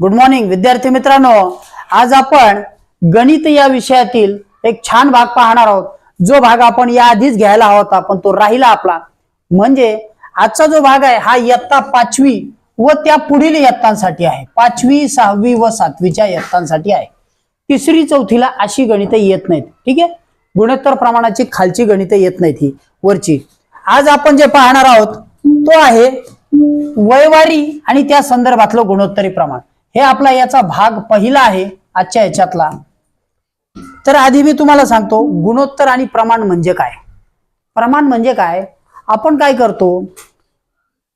Good morning विद्यार्थी मित्रांनो. आज आपण गणित या विषयातील एक छान भाग पाहणार आहोत. जो भाग आपण या आधीच घ्यायला होता पण तो राहिला आपला. म्हणजे आजचा जो भाग आहे हा इयत्ता पाचवी व त्या पुढील इयत्तांसाठी आहे. पाचवी सहावी व सातवीच्या इयत्तांसाठी आहे. तिसरी चौथीला अशी गणितं येत नाहीत. ठीक आहे? गुणोत्तर प्रमाणाची खालची गणितं येत नाहीत ही वरची. आज आपण जे पाहणार आहोत तो आहे वयवारी आणि त्या संदर्भातलं गुणोत्तरी प्रमाण. हे आपला याचा भाग पहिला आहे आजच्या याच्यातला. तर आधी मी तुम्हाला सांगतो गुणोत्तर आणि प्रमाण म्हणजे काय? प्रमाण म्हणजे काय? आपण काय करतो?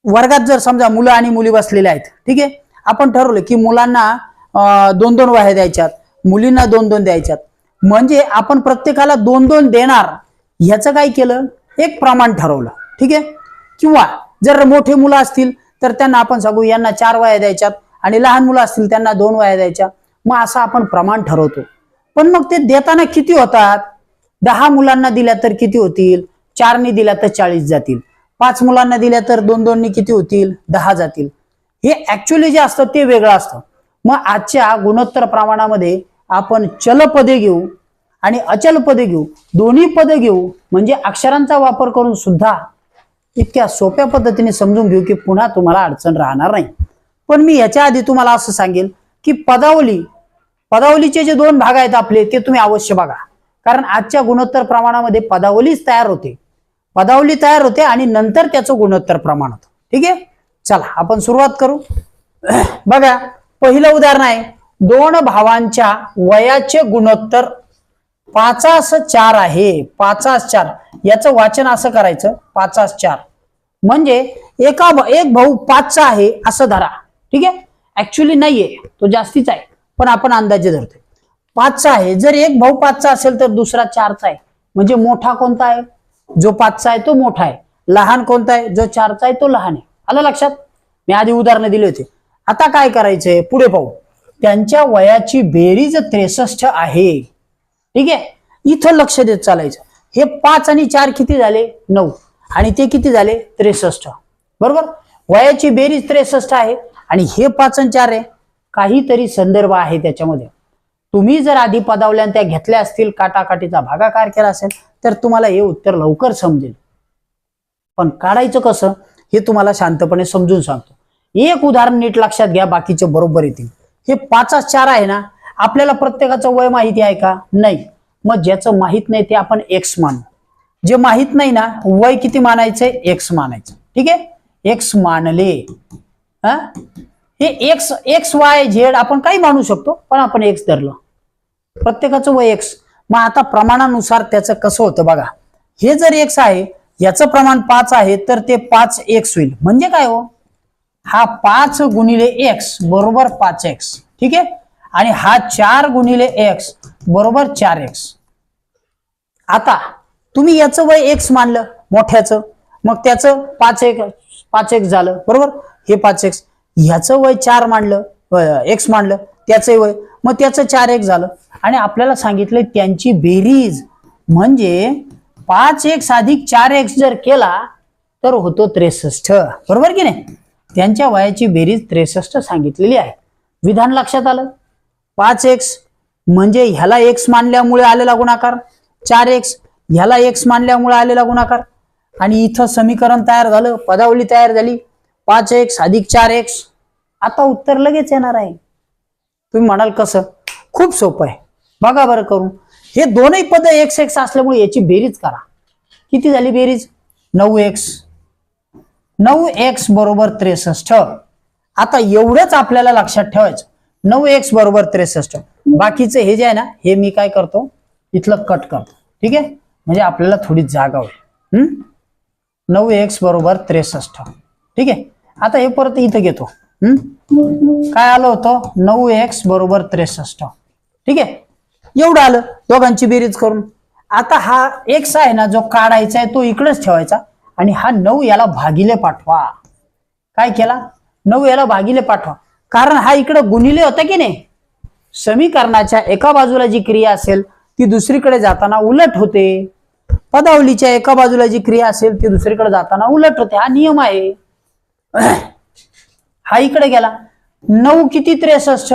वर्गात जर समजा मुलं आणि मुली बसलेले आहेत ठीक आहे? आपण ठरवलं की मुलांना दोन दोन वह्या द्यायच्यात मुलींना दोन दोन द्यायच्यात. म्हणजे आपण प्रत्येकाला दोन दोन देणार ह्याचं काय केलं? एक प्रमाण ठरवलं ठीक आहे? किंवा जर मोठे मुलं असतील तर त्यांना आपण सांगू यांना चार वया द्यायच्यात आणि लहान मुलं असतील त्यांना दोन वया द्यायच्या. मग असं आपण प्रमाण ठरवतो. पण मग ते देताना किती होतात? दहा मुलांना दिल्या तर किती होतील? चारनी दिल्या तर चाळीस जातील. पाच मुलांना दिल्या तर दोन दोननी किती होतील? दहा जातील. हे ऍक्च्युली जे असतं ते वेगळं असतं. मग आजच्या गुणोत्तर प्रमाणामध्ये आपण चल पदे घेऊ आणि अचल पदे घेऊ. दोन्ही पदे घेऊ. म्हणजे अक्षरांचा वापर करून सुद्धा इतक्या सोप्या पद्धतीने समजून घेऊ की पुन्हा तुम्हाला अडचण राहणार नाही. पण मी याच्या आधी तुम्हाला असं सांगेल की पदावली पदावलीचे जे दोन भाग आहेत आपले ते तुम्ही अवश्य बघा. कारण आजच्या गुणोत्तर प्रमाणामध्ये पदावलीच तयार होते. पदावली तयार होते आणि नंतर त्याचं गुणोत्तर प्रमाण होतं. ठीक आहे? चला आपण सुरुवात करू. बघा पहिलं उदाहरण आहे. दोन भावांच्या वयाचे गुणोत्तर पाचास चार आहे. पाचास चार. याचं वाचन असं करायचं पाचास चार. म्हणजे एका एक भाऊ पाचचा आहे असं धरा. ठीक आहे? ऍक्च्युली नाहीये. तो जास्तीचा आहे. पण आपण अंदाजे धरतोय. पाचचा आहे. जर एक भाऊ पाचचा असेल तर दुसरा चारचा आहे. म्हणजे मोठा कोणता आहे? जो पाचचा आहे तो मोठा आहे. लहान कोणता आहे? जो चारचा आहे तो लहान आहे. आलं लक्षात? मी आधी उदाहरणं दिली होती. आता काय करायचंय? पुढे पाहू. त्यांच्या वयाची बेरीज त्रेसष्ट आहे. ठीक आहे? इथं लक्ष देत चालायचं. हे पाच आणि चार किती झाले? नऊ. आणि ते किती झाले? त्रेसष्ट बरोबर? वयाची बेरीज त्रेसष्ट आहे. आणि हे पाचन चार आहे. काहीतरी संदर्भ आहे त्याच्यामध्ये. तुम्ही जर आधी पदावल्या त्या घेतल्या असतील काटाकाटीचा भागाकार केला असेल तर तुम्हाला हे उत्तर लवकर समजेल. पण काढायचं कसं हे तुम्हाला शांतपणे समजून सांगतो. एक उदाहरण नीट लक्षात घ्या बाकीचे बरोबर येतील. हे पाचच चार आहे ना आपल्याला प्रत्येकाचं वय माहिती आहे का? नाही. मग ज्याचं माहीत नाही ते आपण एक्स मानू. जे माहीत नाही ना वय किती मानायचंय? एक्स मानायचं. ठीक आहे? एक्स मानले. हा? हे एक्स एक्स वाय झेड आपण काही मानू शकतो पण आपण एक्स धरलं. प्रत्येकाचं वय एक्स मग आता प्रमाणानुसार त्याचं कसं होतं बघा. हे जर एक्स आहे याचं प्रमाण पाच आहे तर ते पाच एक्स होईल. म्हणजे काय हो? हा पाच गुणिले एक्स बरोबर पाच एक्स ठीक आहे? आणि हा चार गुणिले एक्स बरोबर चार एक्स आता तुम्ही याचं वय एक्स मानलं मोठ्याचं. मग त्याचं पाच एक पाच एक्स झालं बरोबर? हे पाच एक्स ह्याचं वय चार मांडलं एक्स मानलं त्याचं वय. मग त्याचं चार एक्स झालं. आणि आपल्याला सांगितलं त्यांची बेरीज. म्हणजे पाच एक्स अधिक चार एक्स जर केला तर होतो त्रेसष्ट बरोबर की नाही? त्यांच्या वयाची बेरीज त्रेसष्ट सांगितलेली आहे. विधान लक्षात आलं? पाच एक्स म्हणजे ह्याला एक्स मानल्यामुळे आलेला गुणाकार. चार एक्स ह्याला एक्स मानल्यामुळे आलेला गुणाकार. आणि इथं समीकरण तयार झालं पदावली तयार झाली. पाच एक्स अधिक चार एक्स आता उत्तर लगेच येणार आहे. तुम्ही म्हणाल कसं? खूप सोपं आहे. बघा बरं करून. हे दोनही पद एक्स एक्स असल्यामुळे याची बेरीज करा. किती झाली बेरीज? नऊ एक्स नऊ एक्स बरोबर त्रेसष्ट. आता एवढंच आपल्याला लक्षात ठेवायचं. नऊ एक्स बरोबर त्रेसष्ट. बाकीचं हे जे आहे ना हे मी काय करतो? इथलं कट करतो. ठीक आहे? म्हणजे आपल्याला थोडी जागा होईल. हम्म? नऊ एक्स बरोबर त्रेसष्ट. ठीक आहे? आता हे परत इथं घेतो. हम्म? काय आलं होतं? नऊ एक्स बरोबर त्रेसष्ट. ठीक आहे? एवढं आलं दोघांची बेरीज करून. आता हा एक्स आहे ना जो काढायचा आहे तो इकडेच ठेवायचा आणि हा नऊ याला भागिले पाठवा. काय केला? नऊ याला भागिले पाठवा. कारण हा इकडं गुणिले होता की नाही? समीकरणाच्या एका बाजूला जी क्रिया असेल ती दुसरीकडे जाताना उलट होते. पदावलीच्या एका बाजूला जी क्रिया असेल ती दुसरीकडे जाताना उलट होते. हा नियम आहे. हा इकडे गेला. नऊ किती त्रेसष्ट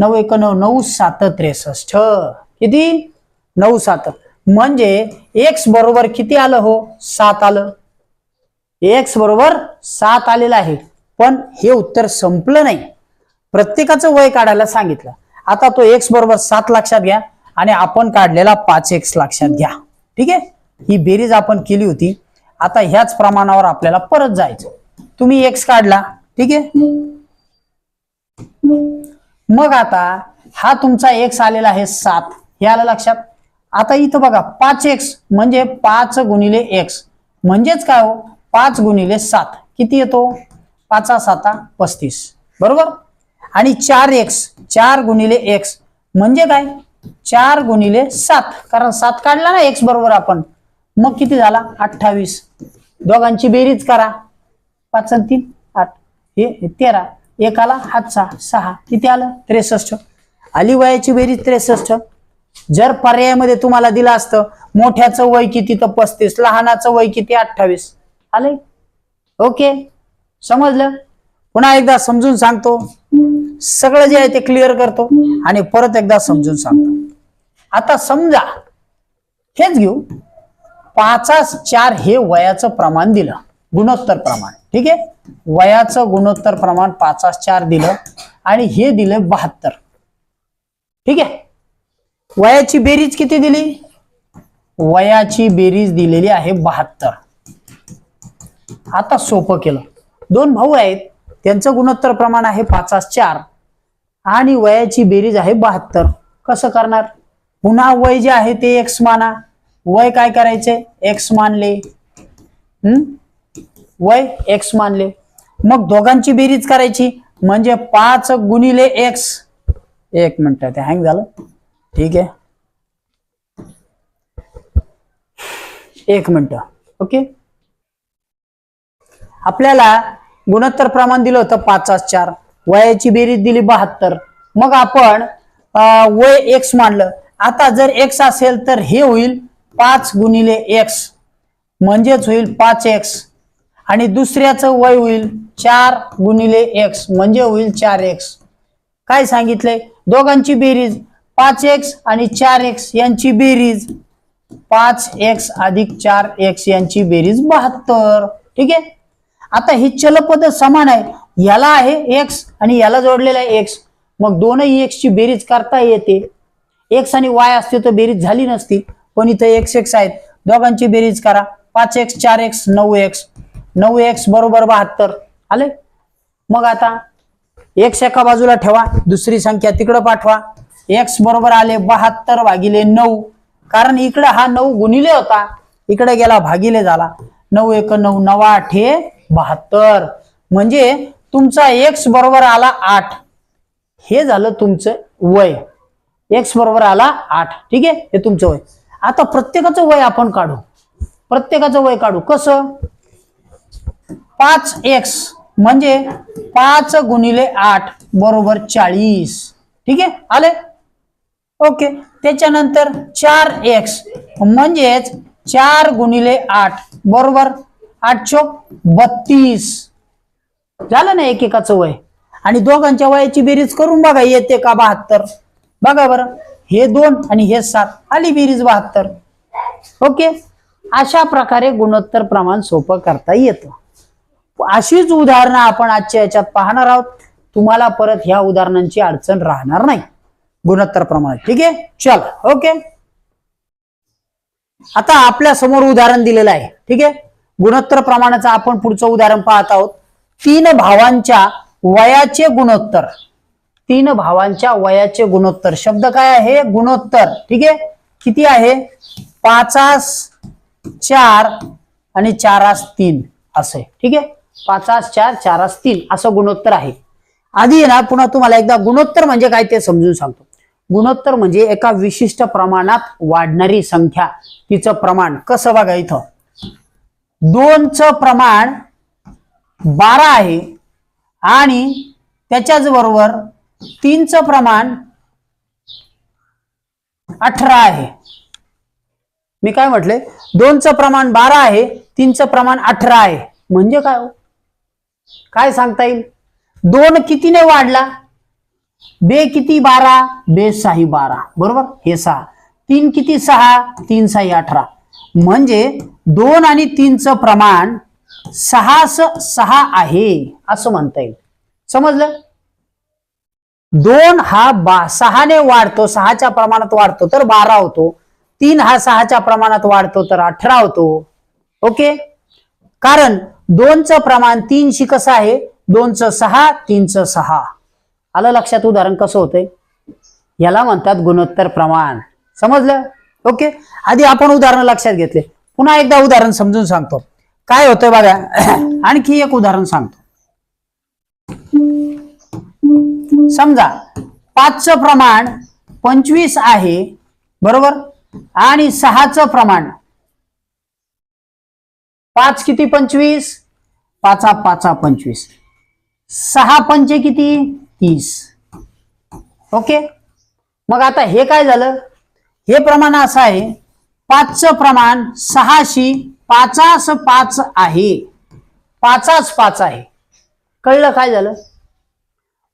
नऊ एक नऊ नऊ सात त्रेसष्ट किती? नऊ सात. म्हणजे एक्स बरोबर किती आलं हो? सात आलं. एक्स बरोबर सात आलेलं आहे. पण हे उत्तर संपलं नाही. प्रत्येकाचं वय काढायला सांगितलं. आता तो एक्स बरोबर सात लक्षात घ्या आणि आपण काढलेला पाच एक्स लक्षात घ्या. ठीक आहे? ही बेरीज आपण केली होती आता ह्याच प्रमाणावर आपल्याला परत जायचं. तुम्ही एक्स काढला ठीक आहे? मग आता हा तुमचा एक्स आलेला आहे सात. हे आलं लक्षात? आता इथं बघा पाच एक्स म्हणजे पाच गुणिले एक्स म्हणजेच काय हो? पाच गुणिले सात. किती येतो? पाचा साता पस्तीस. बरोबर? आणि चार एक्स चार गुणिले एक्स म्हणजे काय? चार गुणिले सात. कारण सात काढला ना एक्स बरोबर आपण. मग किती झाला? अठ्ठावीस. दोघांची बेरीज करा. पाच आणि तीन आठ. हे तेरा. एकाला हातचा सहा. किती आलं? त्रेसष्ट. आली वयाची बेरीज त्रेसष्ट. जर पर्यायामध्ये तुम्हाला दिलं असतं मोठ्याचं वय किती? तर पस्तीस. लहानाचं वय किती? अठ्ठावीस. आले ओके. समजलं? पुन्हा एकदा समजून सांगतो. सगळं जे आहे ते क्लिअर करतो आणि परत एकदा समजून सांगतो. आता समजा हेच घेऊ. पाचास चार हे वयाचं प्रमाण दिलं. गुणोत्तर प्रमाण. ठीक आहे? वयाचं गुणोत्तर प्रमाण पाचास चार दिलं आणि हे दिलं बहात्तर. ठीक आहे? वयाची बेरीज किती दिली? वयाची बेरीज दिलेली आहे बहात्तर. आता सोपं केलं. दोन भाऊ आहेत. त्यांचं गुणोत्तर प्रमाण आहे पाचास चार आणि वयाची बेरीज आहे बहात्तर. कसं करणार? पुन्हा वय जे आहे ते एक्स माना. वय काय करायचे? एक्स मानले. हम्म वय एक्स मानले. मग दोघांची बेरीज करायची. म्हणजे पाच गुणिले एक्स एक मिनिट ते हँग झालं. ठीक आहे. एक मिनिट ओके? आपल्याला गुणोत्तर प्रमाण दिलं होतं पाच चार. वयाची बेरीज दिली बहात्तर. मग आपण वय एक्स मानलं. आता जर एक्स असेल तर हे होईल. पाच गुणिले एक्स म्हणजेच होईल पाच एक्स. आणि दुसऱ्याचं वय होईल चार गुणिले एक्स म्हणजे होईल चार एक्स. काय सांगितलंय? दोघांची बेरीज पाच एक्स आणि चार एक्स यांची बेरीज. पाच एक्स अधिक चार एक्स यांची बेरीज बहात्तर. ठीक आहे? आता ही चलपद समान आहे. याला आहे एक्स आणि याला जोडलेला आहे एक्स. मग दोनही एक्स ची बेरीज करता येते. एक्स आणि वाय असते तर बेरीज झाली नसती. पण इथं एक्स एक्स आहेत. दोघांची बेरीज करा. पाच एक्स चार एक्स नऊ एक्स नऊ एक्स बरोबर बहात्तर. आले? मग आता एक्स एका बाजूला ठेवा. दुसरी संख्या तिकडं पाठवा. एक्स बरोबर आले बहात्तर भागिले नऊ. कारण इकडे हा नऊ गुणिले होता. इकडे गेला भागिले झाला. नऊ एक नऊ नवा हे बहात्तर. म्हणजे तुमचा एक्स बरोबर आला आठ. हे झालं तुमचं वय. एक्स बरोबर आला आठ. ठीक आहे? हे तुमचं वय. आता प्रत्येकाचं वय आपण काढू. प्रत्येकाचं वय काढू. कसं? पाच एक्स म्हणजे पाच गुणिले आठ बरोबर चाळीस. ठीक आहे? आले? ओके. त्याच्यानंतर चार एक्स म्हणजेच चार गुणिले आठ बरोबर आठ चोक बत्तीस. झालं ना एकेकाचं वय? आणि दोघांच्या वयाची बेरीज करून बघा येते का बहात्तर? बघा बरं. हे दोन आणि हे सात. आली बेरीज बहात्तर. ओके? अशा प्रकारे गुणोत्तर प्रमाण सोपं करता येतं. अशीच उदाहरणं आपण आजच्या याच्यात पाहणार आहोत. तुम्हाला परत ह्या उदाहरणांची अडचण राहणार नाही. गुणोत्तर प्रमाण. ठीक आहे? चल. ओके? आता आपल्यासमोर उदाहरण दिलेलं आहे. ठीक आहे? गुणोत्तर प्रमाणाचं आपण पुढचं उदाहरण पाहत आहोत. तीन भावांच्या वयाचे गुणोत्तर. तीन भावांच्या वयाचे गुणोत्तर. शब्द काय आहे? गुणोत्तर. ठीक आहे? किती आहे? पाचास चार आणि चारास तीन. असं ठीक आहे? पाचास चार चारास तीन. असं गुणोत्तर आहे. आधी ना पुन्हा तुम्हाला एकदा गुणोत्तर म्हणजे काय ते समजून सांगतो. गुणोत्तर म्हणजे एका विशिष्ट प्रमाणात वाढणारी संख्या. तिचं प्रमाण. कसं बघा इथं. दोनचं प्रमाण बारा आहे आणि त्याच्याच बरोबर तीनचं प्रमाण अठरा आहे. मी काय म्हटले? दोनचं प्रमाण बारा आहे तीनचं प्रमाण अठरा आहे. म्हणजे काय हो? काय सांगता येईल? दोन कितीने वाढला? बे किती बारा? बे साही बारा. बरोबर? हे सहा. तीन किती सहा? तीन साही अठरा. म्हणजे दोन आणि तीनचं प्रमाण सहा स- सहा आहे असं म्हणता येईल. समजलं? दोन हा बा सहाने वाढतो सहाच्या प्रमाणात वाढतो तर बारा होतो. तीन हा सहाच्या प्रमाणात वाढतो तर अठरा होतो. ओके? कारण दोनचं प्रमाण तीनशी कसं आहे? दोनचं सहा तीनचं सहा. आलं लक्षात उदाहरण कसं होतंय? याला म्हणतात गुणोत्तर प्रमाण. समजलं? ओके? आधी आपण उदाहरण लक्षात घेतले. पुन्हा एकदा उदाहरण समजून सांगतो. काय होतंय बघा? आणखी एक उदाहरण सांगतो. समजा पाचचं प्रमाण पंचवीस आहे बरोबर? आणि सहाचं प्रमाण. पाच किती पंचवीस? पाचा पाचा पंचवीस. सहा पंचे किती? तीस. ओके? मग आता हे काय झालं? हे प्रमाण असं आहे पाचचं प्रमाण सहाशी पाचास पाच आहे. पाचाच पाच आहे. कळलं काय झालं?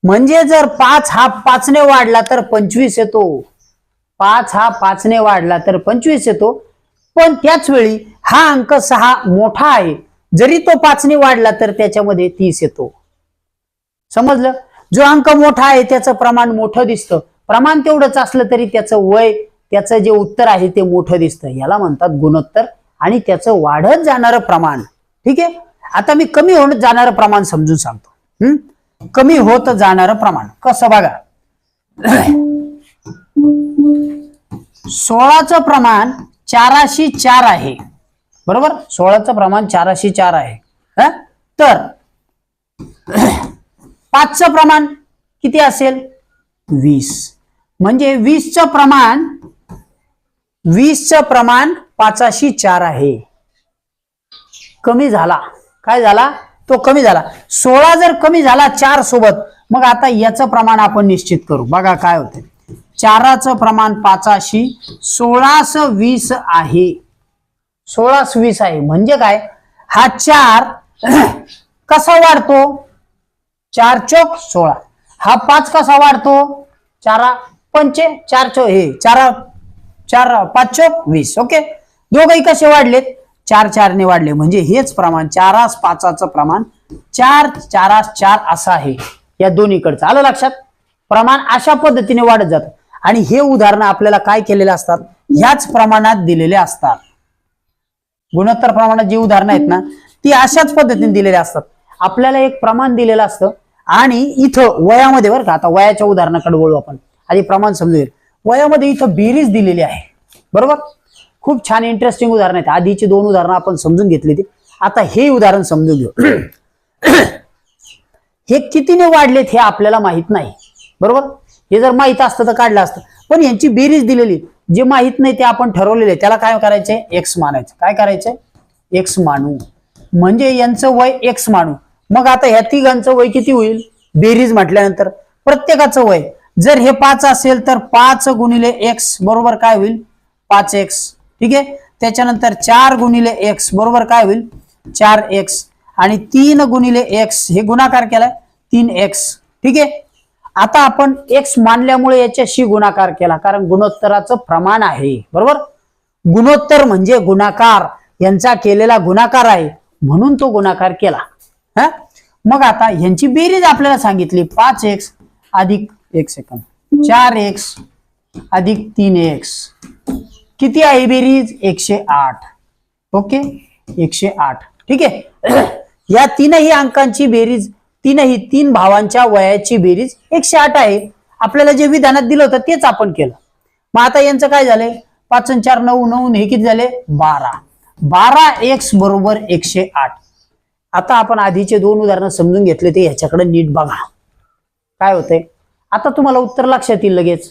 म्हणजे जर पाच हा पाचने वाढला तर पंचवीस येतो. पाच हा पाचने वाढला तर पंचवीस येतो. पण त्याच वेळी हा अंक सहा मोठा आहे. जरी तो पाचने वाढला तर त्याच्यामध्ये तीस येतो. समजलं? जो अंक मोठा आहे त्याचं प्रमाण मोठं दिसतं. प्रमाण तेवढंच असलं तरी त्याचं वय त्याचं जे उत्तर आहे ते मोठं दिसतं. याला म्हणतात गुणोत्तर आणि त्याचं वाढत जाणारं प्रमाण. ठीक आहे? आता मी कमी होऊन जाणारं प्रमाण समजून सांगतो. हम्म कमी होत जाणार प्रमाण. कसं बघा? सोळाचं प्रमाण चाराशी चार आहे. बरोबर? सोळाचं प्रमाण चाराशी चार आहे. तर पाचचं प्रमाण किती असेल? वीस. म्हणजे वीसचं प्रमाण वीसचं प्रमाण पाचाशी चार आहे. कमी झाला. काय झाला? तो कमी झाला. सोळा जर कमी झाला चार सोबत मग आता याचं प्रमाण आपण निश्चित करू. बघा काय होते चाराचं प्रमाण पाचाशी सोळास वीस आहे. सोळास वीस आहे. म्हणजे काय? हा चार कसा वाढतो? चार चौक सोळा. हा पाच कसा वाढतो? चारा पंचे चार चौ हे चारा चार पाच चौक वीस. ओके? दोघही कसे वाढलेत? चार चारने वाढले. म्हणजे हेच प्रमाण चारास पाचाचं प्रमाण चार चारास चार असं आहे. या दोन्हीकडचं. आलं लक्षात? प्रमाण अशा पद्धतीने वाढत जातं. आणि हे उदाहरणं आपल्याला काय केलेले असतात? ह्याच प्रमाणात दिलेले असतात. गुणोत्तर प्रमाणात जी उदाहरणं आहेत ना ती अशाच पद्धतीने दिलेली असतात. आपल्याला एक प्रमाण दिलेलं असतं. आणि इथं वयामध्ये बरं का आता वयाच्या उदाहरणाकडे वळू आपण. आधी प्रमाण समजू वयामध्ये इथं बेरीज दिलेली आहे. बरोबर? खूप छान इंटरेस्टिंग उदाहरण आहेत. आधीची दोन उदाहरणं आपण समजून घेतली ती आता हे उदाहरण समजून घेऊ. हे कितीने वाढलेत हे आपल्याला माहीत नाही. बरोबर? हे जर माहीत असतं तर काढलं असतं. पण यांची बेरीज दिलेली जे माहीत नाही ते आपण ठरवलेले त्याला काय करायचंय? एक्स मानायचं. काय करायचंय? एक्स मानू. म्हणजे यांचं वय एक्स मानू. मग आता ह्या तिघांचं वय किती होईल? बेरीज म्हटल्यानंतर प्रत्येकाचं वय. जर हे पाच असेल तर पाच गुणिले एक्स बरोबर काय होईल? पाच एक्स ठीक आहे? त्याच्यानंतर चार गुणिले एक्स बरोबर काय होईल? चार एक्स आणि तीन गुणिले एक्स हे गुणाकार केलाय तीन एक्स ठीक आहे? आता आपण एक्स मानल्यामुळे याच्याशी गुणाकार केला कारण गुणोत्तराचं प्रमाण आहे. बरोबर? गुणोत्तर म्हणजे गुणाकार. यांचा केलेला गुणाकार आहे म्हणून तो गुणाकार केला. हा? मग आता ह्यांची बेरीज आपल्याला सांगितली पाच एक्स अधिक एक सेकंद चार एक्स अधिक तीन एक्स किती आहे बेरीज? एकशे आठ. ओके? एकशे आठ. ठीक आहे? या तीनही अंकांची बेरीज तीनही तीन भावांच्या वयाची बेरीज एकशे आठ आहे. आपल्याला जे विधानात दिलं होतं तेच आपण केलं. मग आता यांचं काय झालंय? पाच आणि चार नऊ नऊ हे किती झाले? बारा. बारा एक्स बरोबर एकशे आठ. आता आपण आधीचे दोन उदाहरणं समजून घेतले ते ह्याच्याकडे नीट बघा. काय होतंय? आता तुम्हाला उत्तर लक्षात येईल लगेच.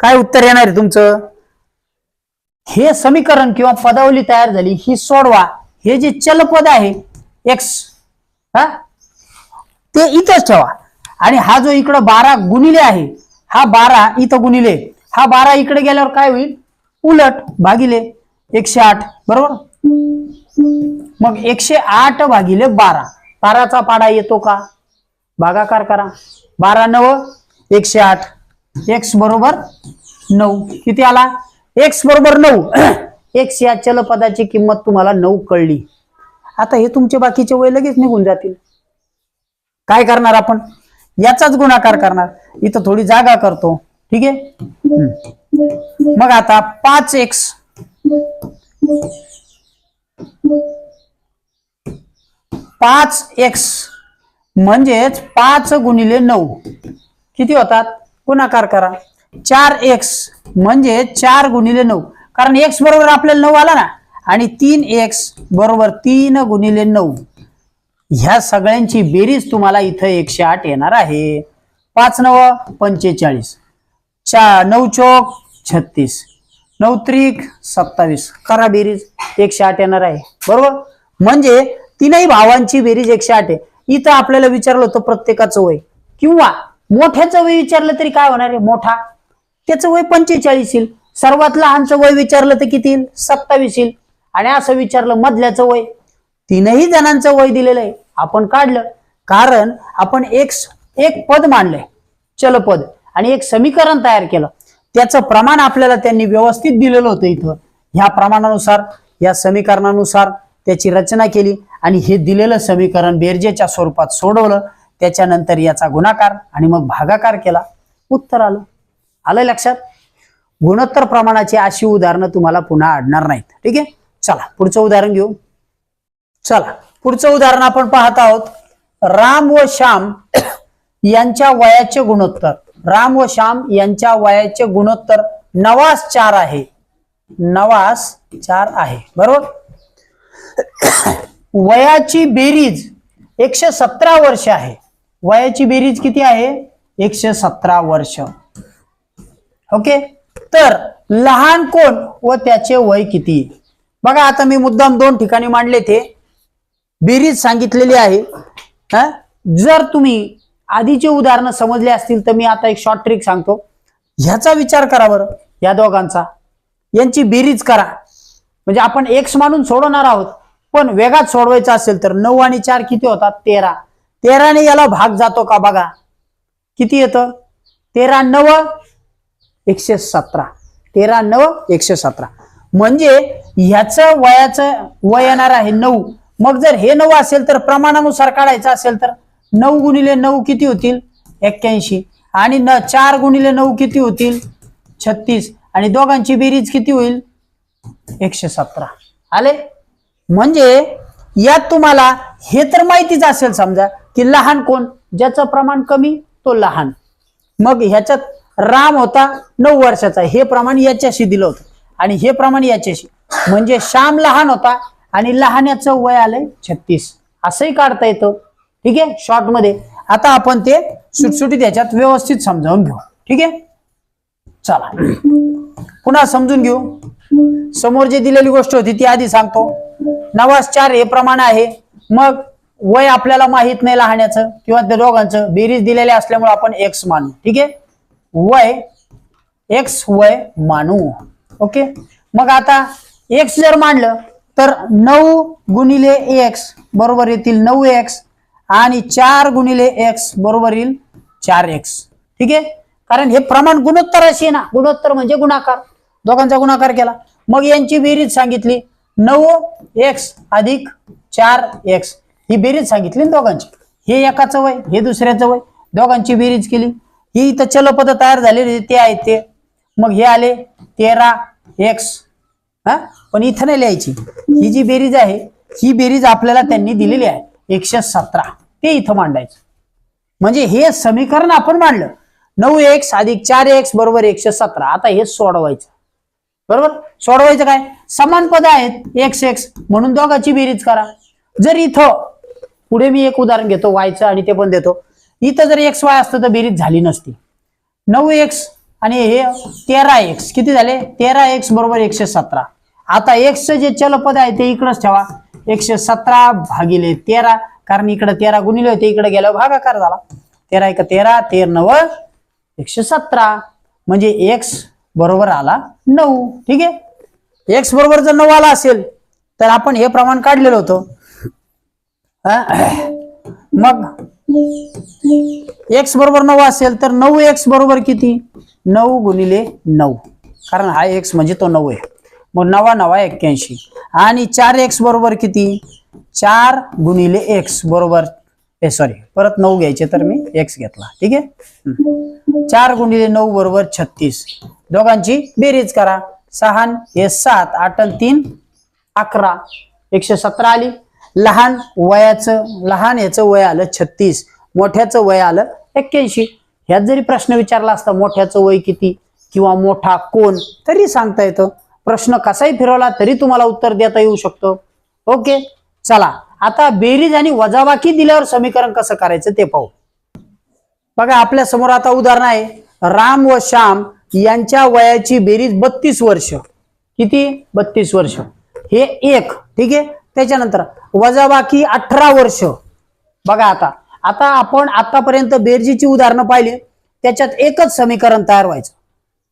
काय उत्तर येणार आहे तुमचं? हे समीकरण किंवा पदावली तयार झाली ही सोडवा. हे जे चलपद आहे एक्स हा? ते इथंच ठेवा. आणि हा जो इकडं बारा गुणिले आहे हा बारा इथं गुणिले. हा बारा इकडे गेल्यावर काय होईल? उलट भागिले एकशे आठ बरोबर? मग एकशे आठ भागिले बारा. बाराचा पाडा येतो का? भागाकार करा. बारा नव एकशे आठ. एक्स बरोबर नऊ. किती आला? एक्स बरोबर नऊ. एक्स या चलपदाची किंमत तुम्हाला नऊ कळली. आता हे तुमचे बाकीचे वय लगेच निघून जातील. काय करणार आपण? याचाच गुणाकार करणार. इथं थोडी जागा करतो. ठीक आहे? मग आता पाच एक्स. पाच एक्स म्हणजेच पाच गुणिले नऊ. किती होतात? गुणाकार करा. चार एक्स म्हणजे चार गुणिले नऊ. कारण एक्स बरोबर आपल्याला नऊ आला ना आणि तीन एक्स बरोबर तीन गुणिले नऊ. ह्या सगळ्यांची बेरीज तुम्हाला इथं एकशे आठ येणार आहे. पाच नव पंचेचाळीस. चा नऊ चौक छत्तीस. नऊ त्रिक सत्तावीस. करा बेरीज. एकशे आठ येणार आहे. बरोबर? म्हणजे तीनही भावांची बेरीज एकशे आठ आहे. इथं आपल्याला विचारलं होतं प्रत्येकाचं वय. किंवा मोठ्याचं वय विचारलं तरी काय होणार आहे? मोठा. त्याचं वय पंचेचाळीस येईल. सर्वात लहानचं वय विचारलं तर किती येईल? सत्तावीस येईल. आणि असं विचारलं मधल्याचं वय. तीनही जणांचं वय दिलेलं आहे. आपण काढलं. कारण आपण एक एक पद मांडलंय. चलपद. आणि एक समीकरण तयार केलं. त्याचं प्रमाण आपल्याला त्यांनी व्यवस्थित दिलेलं होतं इथं. ह्या प्रमाणानुसार या समीकरणानुसार त्याची रचना केली. आणि हे दिलेलं समीकरण बेरजेच्या स्वरूपात सोडवलं. त्याच्यानंतर याचा गुणाकार आणि मग भागाकार केला. उत्तर आलं. आलं लक्षात? गुणोत्तर प्रमाणाची अशी उदाहरणं तुम्हाला पुन्हा आढणार नाहीत. ठीक आहे? चला पुढचं उदाहरण घेऊ. चला पुढचं उदाहरण आपण पाहत आहोत. राम व श्याम यांच्या वयाचे गुणोत्तर. राम व श्याम यांच्या वयाचे गुणोत्तर नवास चार आहे. नवास चार आहे. बरोबर? वयाची बेरीज एकशे सतरा वर्ष आहे. वयाची बेरीज किती आहे? एकशे सतरा वर्ष. ओके? तर लहान कोण व त्याचे वय किती? बघा आता मी मुद्दाम दोन ठिकाणी मांडले ते. बेरीज सांगितलेली आहे. हा? जर तुम्ही आधीचे उदाहरणं समजले असतील तर मी आता एक शॉर्ट ट्रिक सांगतो. ह्याचा विचार करा बरं या दोघांचा. यांची बेरीज करा. म्हणजे आपण एक्स मानून सोडवणार आहोत पण वेगात सोडवायचा असेल तर नऊ आणि चार किती होतात? तेरा. तेराने याला भाग जातो का बघा? किती येतं? तेरा नव एकशे सतरा. तेरा नव एकशे सतरा. म्हणजे ह्याचं वयाचं वय येणार आहे नऊ. मग जर हे नऊ असेल तर प्रमाणानुसार काढायचं असेल तर नऊ गुणिले नऊ किती होतील? एक्क्याऐंशी. आणि न चार गुणिले नऊ किती होतील? छत्तीस. आणि दोघांची बेरीज किती होईल? एकशे सतरा. आले? म्हणजे यात तुम्हाला हे तर माहितीच असेल समजा की लहान कोण? ज्याचं प्रमाण कमी तो लहान. मग ह्याच्यात राम होता नऊ वर्षाचा हे प्रमाण याच्याशी दिलं होतं. आणि हे प्रमाण याच्याशी. म्हणजे श्याम लहान होता आणि लहान्याचं वय आलंय छत्तीस. असंही काढता येतं. ठीक आहे? शॉर्टमध्ये. आता आपण ते सुटसुटीत याच्यात व्यवस्थित समजावून घेऊ. ठीक आहे? चला. पुन्हा समजून घेऊ. समोर जी दिलेली गोष्ट होती ती आधी सांगतो. नवास चार हे प्रमाण आहे. मग वय आपल्याला माहीत नाही लहाण्याचं किंवा त्या दोघांचं. बेरीज दिलेले असल्यामुळे आपण एक्स मानू. ठीक आहे? वय एक्स वय मानू. ओके मग आता एक्स जर मांडलं तर नऊ गुणिले एक्स बरोबर येतील नऊ एक्स आणि चार गुणिले एक्स बरोबर येईल चार एक्स ठीक आहे? कारण हे प्रमाण गुणोत्तर अशी आहे ना. गुणोत्तर म्हणजे गुणाकार. दोघांचा गुणाकार केला. मग यांची बेरीज सांगितली. नऊ एक्स अधिक चार एक्स ही बेरीज सांगितली ना दोघांची. हे एकाचं वय हे दुसऱ्याचं वय. दोघांची बेरीज केली. ही इथं चलपद तयार झालेली ते आहेत ते. मग हे आले तेरा एक्स हा? पण इथं नाही लिहायची. ही जी बेरीज आहे ही बेरीज आपल्याला त्यांनी दिलेली आहे एकशे सतरा. ते इथं मांडायचं. म्हणजे हे समीकरण आपण मांडलं. नऊ एक्स अधिक चार एक्स बरोबर एकशे सतरा. आता हे सोडवायचं. बरोबर? सोडवायचं काय? समान पद आहेत एक्स एक्स म्हणून दोघाची बेरीज करा. जर इथं पुढे मी एक उदाहरण घेतो वायचं आणि ते पण देतो. इथं जर एक्स वाय असतं तर बेरीज झाली नसती. नऊ एक्स आणि हे तेरा एक्स किती झाले? तेरा एक्स बरोबर एकशे सतरा. आता एक्सचं जे चलपद आहे ते इकडंच ठेवा. एकशे सतरा भागिले तेरा कारण इकडे तेरा गुणिले होते इकडे गेल्यावर भागाकार झाला. तेरा एक तेरा तेर नव एकशे सतरा. म्हणजे एक्स बरोबर आला नऊ. ठीक आहे? एक्स बरोबर जर नऊ आला असेल तर आपण हे प्रमाण काढलेलं होतं. मग एक्स बरोबर नऊ असेल तर नऊ एक्स बरोबर किती? नऊ गुणिले नऊ. कारण हा एक्स म्हणजे तो नऊ आहे. मग नवा नवा एक्क्याऐंशी. आणि चार एक्स बरोबर किती? चार गुणिले एक्स बरोबर. ए सॉरी परत नऊ घ्यायचे तर मी एक्स घेतला. ठीक आहे? चार गुणिले नऊ बरोबर छत्तीस. दोघांची बेरीज करा. सहा हे सात. आठ तीन अकरा. एकशे सतरा आली. लहान वयाचं लहान याचं वय आलं छत्तीस मोठ्याचं वय आलं एक्क्याऐंशी. ह्यात जरी प्रश्न विचारला असता मोठ्याचं वय किती किंवा मोठा कोण तरी सांगता येतं. प्रश्न कसाही फिरवला तरी तुम्हाला उत्तर देता येऊ शकतं. ओके? चला. आता बेरीज आणि वजाबाकी दिल्यावर समीकरण कसं करायचं ते पाहू. बघा आपल्यासमोर आता उदाहरण आहे. राम व श्याम यांच्या वयाची बेरीज बत्तीस वर्ष. किती? बत्तीस वर्ष. हे एक. ठीक आहे? त्याच्यानंतर वजाबाकी अठरा वर्ष. बघा आता. आता आपण आतापर्यंत बेरजीची उदाहरणं पाहिली. त्याच्यात एकच समीकरण तयार व्हायचं.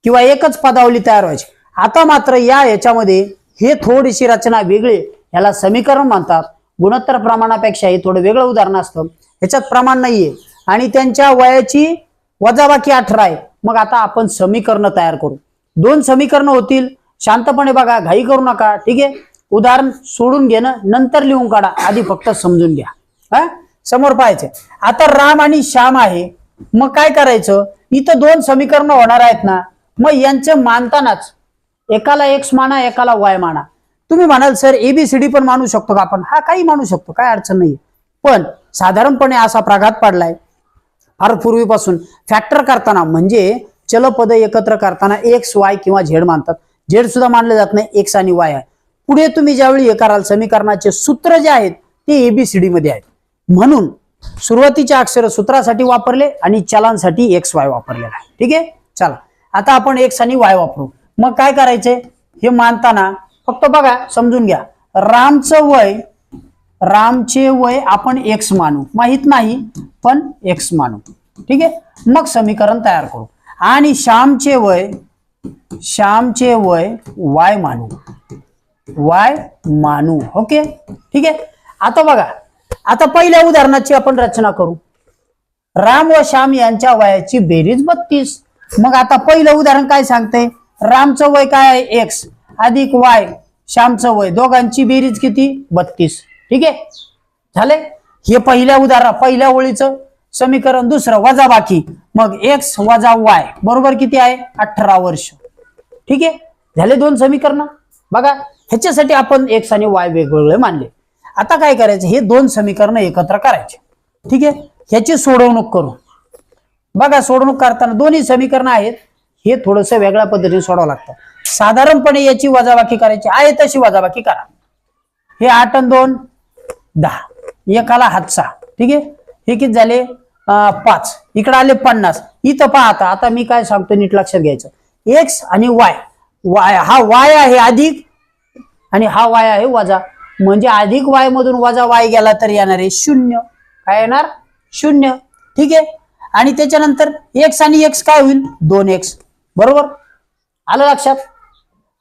किंवा एकच पदावली तयार व्हायची. आता मात्र या याच्यामध्ये हे थोडीशी रचना वेगळी याला समीकरण म्हणतात. गुणोत्तर प्रमाणापेक्षा हे थोडं वेगळं उदाहरण असतं. ह्याच्यात प्रमाण नाहीये. आणि त्यांच्या वयाची वजाबाकी अठरा आहे. मग आता आपण समीकरण तयार करू. दोन समीकरण होतील. शांतपणे बघा. घाई करू नका. ठीक आहे? उदाहरण सोडून घेणं नंतर लिहून काढा. आधी फक्त समजून घ्या. हा? समोर पाहायचे आता राम आणि श्याम आहे. मग काय करायचं? इथं दोन समीकरण होणार आहेत ना. मग यांचं मानतानाच एकाला एक्स माना एकाला वाय माना. तुम्ही म्हणाल सर एबीसीडी पण मानू शकतो का आपण? हा काही मानू शकतो. काय अडचण नाही पण साधारणपणे असा प्रघात पडलाय. फार पूर्वीपासून फॅक्टर करताना म्हणजे चलपद एकत्र करताना एक्स वाय किंवा झेड मानतात. झेड सुद्धा मानलं जात नाही एक्स आणि वाय आहे. पुढे तुम्ही ज्यावेळी हे कराल समीकरणाचे सूत्र जे आहेत ते एबीसीडी मध्ये आहेत. म्हणून सुरुवातीच्या अक्षर सूत्रासाठी वापरले आणि चलांसाठी एक्स वाय वापरलेला आहे. ठीक आहे? चला. आता आपण एक्स आणि वाय वापरू. मग काय करायचे? हे मानताना फक्त बघा समजून घ्या. रामचं वय रामचे वय आपण एक्स मानू. माहीत नाही पण एक्स मानू. ठीक आहे? मग समीकरण तयार करू. आणि श्यामचे वय श्यामचे वय वाय मानू. वाय मानू. ओके? ठीक आहे? आता बघा. आता पहिल्या उदाहरणाची आपण रचना करू. राम व श्याम यांच्या वयाची बेरीज बत्तीस. मग आता पहिलं उदाहरण काय सांगते? रामचं वय काय आहे? एक्स अधिक वाय श्यामचं वय. दोघांची बेरीज किती? बत्तीस. ठीक आहे? झाले? हे पहिल्या उदाहरण पहिल्या ओळीचं समीकरण दुसरं. वजा बाकी. मग एक्स वजा वाय बरोबर किती आहे? अठरा वर्ष. ठीक आहे? झाले दोन समीकरण? बघा. ह्याच्यासाठी आपण एक्स आणि वाय वेगवेगळे मानले. आता काय करायचं? हे दोन समीकरण एकत्र करायचे. ठीक आहे? ह्याची सोडवणूक करू बघा सोडवणूक करताना दोन्ही समीकरणं आहेत. हे थोडंसं वेगळ्या पद्धतीने सोडावं लागतं. साधारणपणे याची वजाबाकी करायची आहे तशी वजाबाकी करा. हे आठ आणि दोन दहा. एकाला हातचा ठीक आहे? हे किती झाले? पाच. इकडे आले पन्नास. इथं पहा आता आता मी काय सांगतो नीट लक्षात घ्यायचं. एक्स आणि वाय वाय हा वाय आहे अधिक आणि हा वाय आहे वजा. म्हणजे अधिक वाय मधून वजा वाय गेला तर येणार आहे शून्य. काय येणार? शून्य. ठीक आहे? आणि त्याच्यानंतर एक्स आणि एक्स काय होईल? दोन एक्स बरोबर? आलं लक्षात?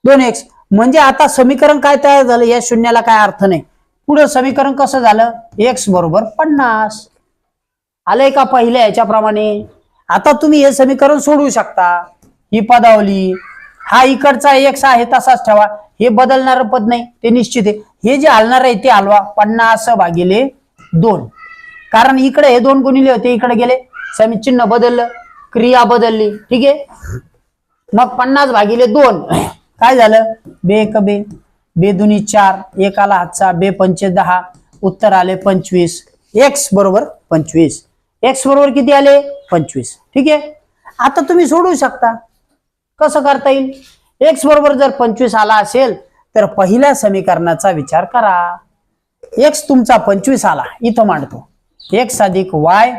दोन एक्स म्हणजे आता समीकरण काय तयार झालं? या शून्याला काय अर्थ नाही. पुढं समीकरण कसं झालं? एक्स बरोबर पन्नास. आलंय का पहिल्या याच्याप्रमाणे? आता तुम्ही हे समीकरण सोडवू शकता. ही पदावली हा इकडचा एक्स आहे तसाच ठेवा. हे बदलणारं पद नाही ते निश्चित आहे. हे जे हलणार आहे ते हलवा. पन्नास भागिले दोन. कारण इकडे हे दोन गुणिले होते इकडे गेले. समीचिन्ह बदललं क्रिया बदलली. ठीक आहे? मग पन्नास भागिले दोन. काय झालं? बे एक बे. बे दुनी चार. एक आला हातचा. बे पंचे दहा. उत्तर आले पंचवीस. एक्स बरोबर पंचवीस. एक्स बरोबर किती आले? पंचवीस. ठीक आहे? आता तुम्ही सोडू शकता. कसं करता येईल? एक्स बरोबर जर पंचवीस आला असेल तर पहिल्या समीकरणाचा विचार करा. एक्स तुमचा पंचवीस आला इथं मांडतो. एक्स अधिक वाय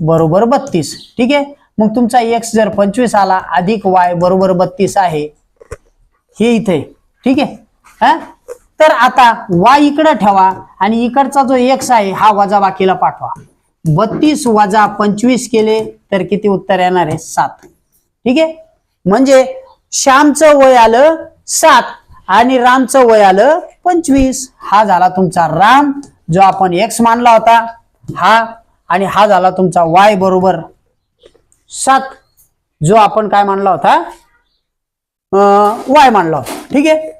बरोबर बत्तीस. ठीक आहे? मग तुमचा एक्स जर पंचवीस आला अधिक वाय बरोबर बत्तीस आहे. हे इथे. ठीक आहे? हा? तर आता वाय इकडं ठेवा आणि इकडचा जो एक्स आहे हा वजा बाकीला पाठवा. बत्तीस वजा पंचवीस केले तर किती उत्तर येणार आहे? सात. ठीक आहे? म्हणजे श्यामचं वय आलं सात आणि रामचं वय आलं पंचवीस. हा झाला तुमचा राम जो आपण एक्स मानला होता. हा आणि हा झाला तुमचा वाय बरोबर. सात जो आपण काय मानला होता? वाय मानला होता. ठीक आहे?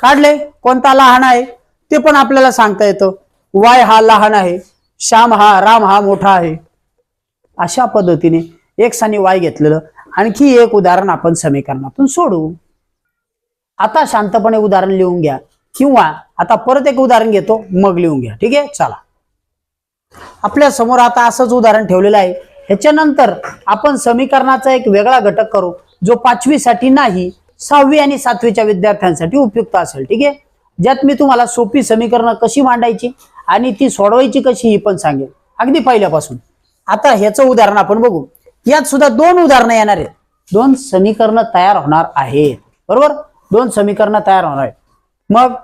काढले? कोणता लहान आहे? ते पण आपल्याला सांगता येतं. वाय हा लहान आहे. श्याम हा राम हा मोठा आहे. अशा पद्धतीने एक्स आणि वाय घेतलेलं. आणखी एक उदाहरण आपण समीकरणातून सोडू. आता शांतपणे उदाहरण लिहून घ्या. किंवा आता परत एक उदाहरण घेतो मग लिहून घ्या. ठीक आहे? चला. आपल्यासमोर आता असंच उदाहरण ठेवलेलं आहे. ह्याच्यानंतर आपण समीकरणाचा एक वेगळा घटक करू जो पाचवीसाठी नाही सहावी आणि सातवीच्या विद्यार्थ्यांसाठी उपयुक्त असेल. ठीक आहे? ज्यात मी तुम्हाला सोपी समीकरणं कशी मांडायची आणि ती सोडवायची कशी ही पण सांगेल अगदी पहिल्यापासून. आता ह्याचं उदाहरण आपण बघू. यात सुद्धा दोन उदाहरणं येणार आहेत. दोन समीकरणं तयार होणार आहेत. बरोबर? दोन समीकरणं तयार होणार आहेत. मग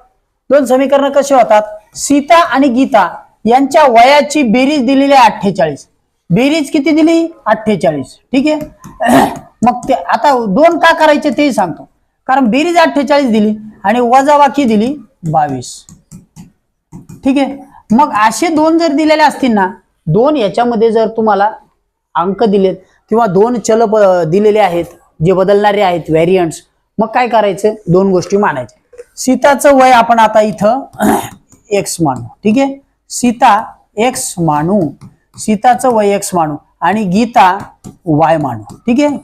दोन समीकरणं कशी होतात? सीता आणि गीता यांच्या वयाची बेरीज दिलेली आहे अठ्ठेचाळीस. बेरीज किती दिली? अठ्ठेचाळीस. ठीक आहे? मग ते आता दोन का करायचे तेही सांगतो. कारण बेरीज अठ्ठेचाळीस दिली आणि वजावाकी दिली बावीस. ठीक आहे? मग असे दोन जर दिलेले असतील ना दोन याच्यामध्ये जर तुम्हाला अंक दिलेत किंवा दोन चल दिलेले आहेत जे बदलणारे आहेत व्हॅरियंट्स मग काय करायचं? दोन गोष्टी मानायच्या सीताचं वय आपण आता इथं एक्स मानू. ठीक आहे? सीता एक्स मानू. सीताचं वय एक्स मानू. आणि गीता वाय मानू. ठीक आहे?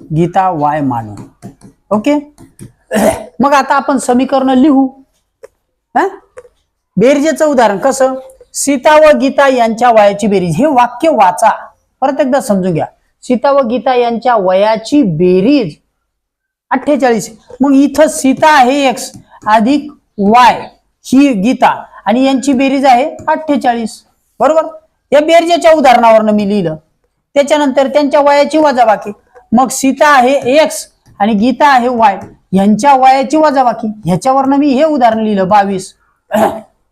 गीता वाय मानू. ओके? मग आता आपण समीकरण लिहू. हा? बेरजेचं उदाहरण कसं? सीता व गीता यांच्या वयाची बेरीज. हे वाक्य वाचा. परत एकदा समजून घ्या. सीता व गीता यांच्या वयाची बेरीज अठ्ठेचाळीस. मग इथं सीता आहे एक्स अधिक वाय ही गीता. आणि यांची बेरीज आहे अठ्ठेचाळीस. बरोबर? या बेरजेच्या उदाहरणावरनं मी लिहिलं. त्याच्यानंतर त्यांच्या वयाची वजाबाकी. मग सीता आहे एक्स आणि गीता आहे वाय यांच्या वयाची वजाबाकी. ह्याच्यावरनं मी हे उदाहरण लिहिलं बावीस.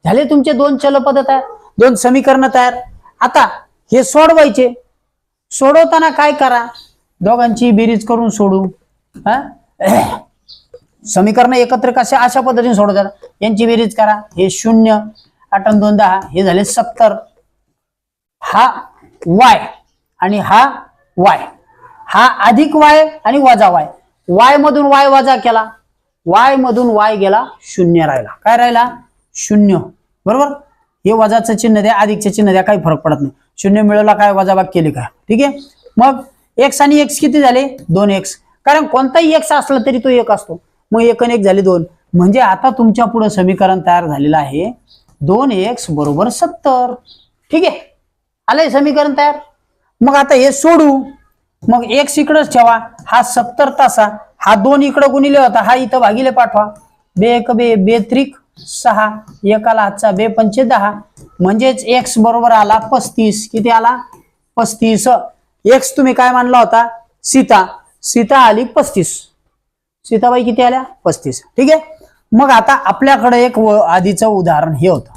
झाले तुमचे दोन चलपद तयार? दोन समीकरण तयार? आता हे सोडवायचे. सोडवताना काय करा? दोघांची बेरीज करून सोडू. हा? समीकरण एकत्र कशा अशा पद्धतीने सोडवतात? यांची बेरीज करा. हे शून्य आठ आणि दोन दहा हे झाले सत्तर. हा वाय आणि हा वाय. हा अधिक वाय आणि वजा वाय. वाय मधून वाय वजा केला. वाय मधून वाय गेला शून्य राहिला. काय राहिला? शून्य. बरोबर? हे वजाचं चिन्ह द्या अधिकचं चिन्ह द्या काही फरक पडत नाही. शून्य मिळवला काय? वजाबाग केली का? ठीक आहे? मग एक्स आणि एक्स किती झाले? दोन एक्स कारण कोणताही एक्स असला तरी तो एक असतो. मग एक आणि एक झाले दोन. म्हणजे आता तुमच्यापुढे समीकरण तयार झालेलं आहे. दोन एक्स बरोबर सत्तर. ठीक आहे? आलंय समीकरण तयार? मग आता हे सोडू. मग एक्स इकडंच ठेवा. हा सत्तर तासा. हा दोन इकडं गुणिले होता. हा इथं भागिले पाठवा. बे एक बे बेत्रिक सहा एकाला आजचा बेपंचे दहा. म्हणजेच एक्स बरोबर आला पस्तीस. किती आला? पस्तीस. एक्स तुम्ही काय मानला होता? सीता. सीता आली पस्तीस. सीताबाई किती आल्या? पस्तीस. ठीक आहे? मग आता आपल्याकडे एक आधीचं उदाहरण हे होतं.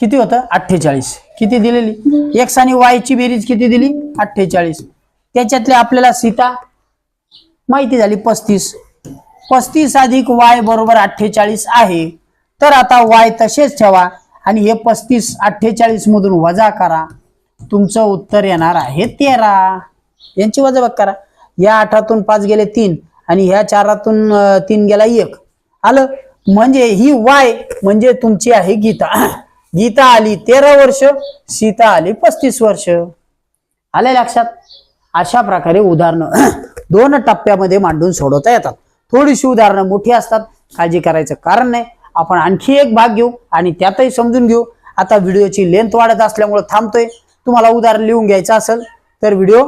किती होतं? अठ्ठेचाळीस. किती दिलेली? एक्स आणि वायची बेरीज किती दिली? अठ्ठेचाळीस. त्याच्यातले आपल्याला सीता माहिती झाली पस्तीस. पस्तीस अधिक वाय बरोबर अठ्ठेचाळीस आहे. तर आता वाय तसेच ठेवा आणि हे पस्तीस अठ्ठेचाळीस मधून वजा करा. तुमचं उत्तर येणार आहे तेरा. यांची वजा बघ करा. या आठातून पाच गेले तीन आणि ह्या चारातून तीन गेला एक. आलं? म्हणजे ही वाय म्हणजे तुमची आहे गीता. गीता आली तेरा वर्ष सीता आली पस्तीस वर्ष. आले लक्षात? अशा प्रकारे उदाहरणं. दोन टप्प्यामध्ये मांडून सोडवता येतात. थोडीशी उदाहरणं मोठी असतात. काळजी करायचं कारण नाही. आपण आणखी एक भाग घेऊ आणि त्यातही समजून घेऊ. आता व्हिडिओची लेंथ वाढत असल्यामुळे थांबतोय. तुम्हाला उदाहरण लिहून घ्यायचं असेल तर व्हिडिओ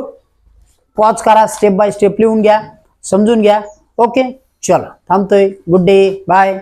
पॉज करा स्टेप बाय स्टेप लिहून घ्या समजून घ्या. ओके चला थांबतोय. Good day bye.